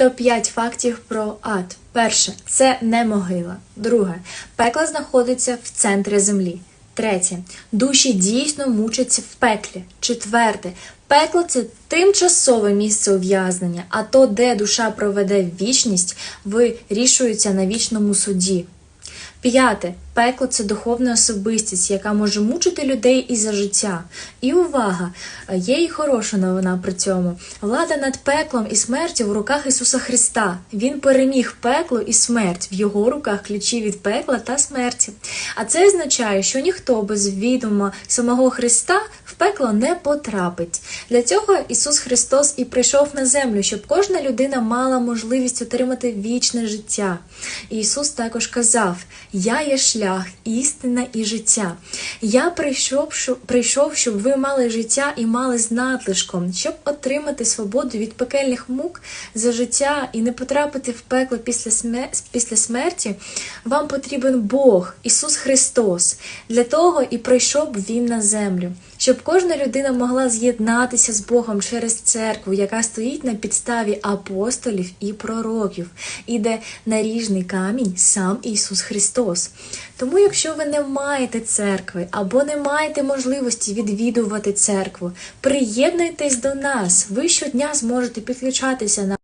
Топ-5 фактів про ад. Перше це не могила. Друге пекло знаходиться в центрі землі. Третє душі дійсно мучаться в пеклі. Четверте пекло це тимчасове місце ув'язнення, а то, де душа проведе вічність, вирішується на вічному суді. П'яте пекло це духовна особистість, яка може мучити людей і за життя. І увага! Є і хороша новина при цьому. Влада над пеклом і смертю в руках Ісуса Христа. Він переміг пекло і смерть. В його руках ключі від пекла та смерті. А це означає, що ніхто без відома самого Христа в пекло не потрапить. Для цього Ісус Христос і прийшов на землю, щоб кожна людина мала можливість отримати вічне життя. І Ісус також казав: Я є шлях, істина і життя. Я прийшов, щоб, прийшов, щоб ви мали життя і мали з надлишком, щоб отримати свободу від пекельних мук за життя і не потрапити в пекло після, смер... після смерті. Вам потрібен Бог, Ісус Христос. Для того і прийшов Він на землю, щоб кожна людина могла з'єднатися з Богом через церкву, яка стоїть на підставі апостолів і пророків, і де наріжний камінь сам Ісус Христос. Тому, якщо ви не маєте церкви або не маєте можливості відвідувати церкву, приєднуйтесь до нас. Ви щодня зможете підключатися на